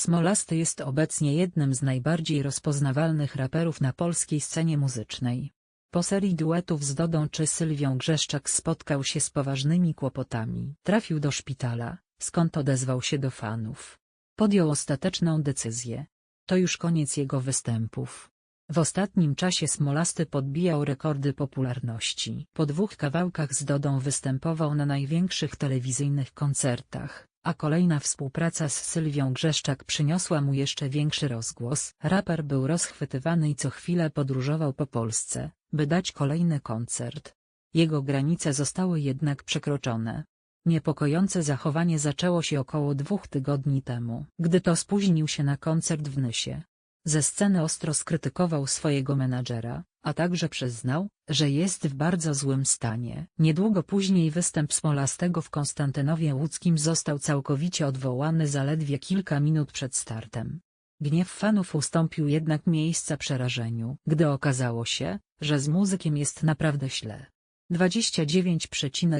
Smolasty jest obecnie jednym z najbardziej rozpoznawalnych raperów na polskiej scenie muzycznej. Po serii duetów z Dodą czy Sylwią Grzeszczak spotkał się z poważnymi kłopotami. Trafił do szpitala, skąd odezwał się do fanów. Podjął ostateczną decyzję. To już koniec jego występów. W ostatnim czasie Smolasty podbijał rekordy popularności. Po dwóch kawałkach z Dodą występował na największych telewizyjnych koncertach, a kolejna współpraca z Sylwią Grzeszczak przyniosła mu jeszcze większy rozgłos. Raper był rozchwytywany i co chwilę podróżował po Polsce, by dać kolejny koncert. Jego granice zostały jednak przekroczone. Niepokojące zachowanie zaczęło się około dwóch tygodni temu, gdy to spóźnił się na koncert w Nysie. Ze sceny ostro skrytykował swojego menadżera, a także przyznał, że jest w bardzo złym stanie. Niedługo później występ Smolastego w Konstantynowie Łódzkim został całkowicie odwołany zaledwie kilka minut przed startem. Gniew fanów ustąpił jednak miejsca przerażeniu, gdy okazało się, że z muzykiem jest naprawdę źle. 29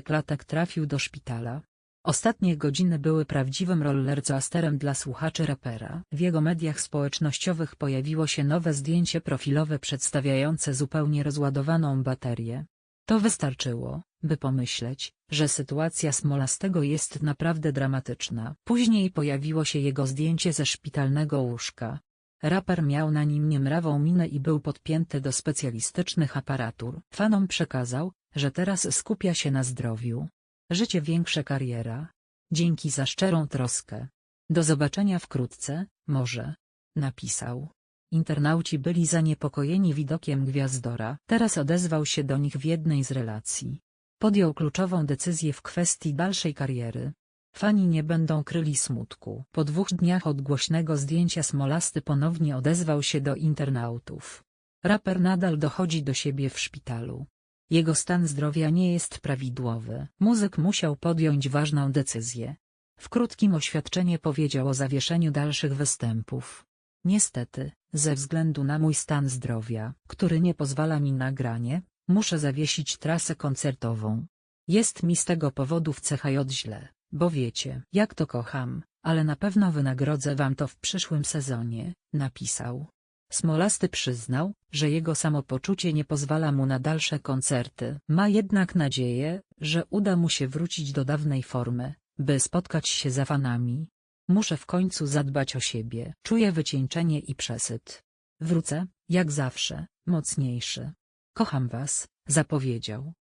latek trafił do szpitala. Ostatnie godziny były prawdziwym rollercoasterem dla słuchaczy rapera. W jego mediach społecznościowych pojawiło się nowe zdjęcie profilowe przedstawiające zupełnie rozładowaną baterię. To wystarczyło, by pomyśleć, że sytuacja Smolastego jest naprawdę dramatyczna. Później pojawiło się jego zdjęcie ze szpitalnego łóżka. Raper miał na nim niemrawą minę i był podpięty do specjalistycznych aparatur. Fanom przekazał, że teraz skupia się na zdrowiu. Życie większe kariera. Dzięki za szczerą troskę. Do zobaczenia wkrótce, może. Napisał. Internauci byli zaniepokojeni widokiem gwiazdora. Teraz odezwał się do nich w jednej z relacji. Podjął kluczową decyzję w kwestii dalszej kariery. Fani nie będą kryli smutku. Po dwóch dniach od głośnego zdjęcia Smolasty ponownie odezwał się do internautów. Raper nadal dochodzi do siebie w szpitalu. Jego stan zdrowia nie jest prawidłowy. Muzyk musiał podjąć ważną decyzję. W krótkim oświadczenie powiedział o zawieszeniu dalszych występów. Niestety, ze względu na mój stan zdrowia, który nie pozwala mi na granie, muszę zawiesić trasę koncertową. Jest mi z tego powodu w CHJ źle, bo wiecie, jak to kocham, ale na pewno wynagrodzę wam to w przyszłym sezonie, napisał. Smolasty przyznał, że jego samopoczucie nie pozwala mu na dalsze koncerty. Ma jednak nadzieję, że uda mu się wrócić do dawnej formy, by spotkać się za fanami. Muszę w końcu zadbać o siebie. Czuję wycieńczenie i przesyt. Wrócę, jak zawsze, mocniejszy. Kocham was, zapowiedział.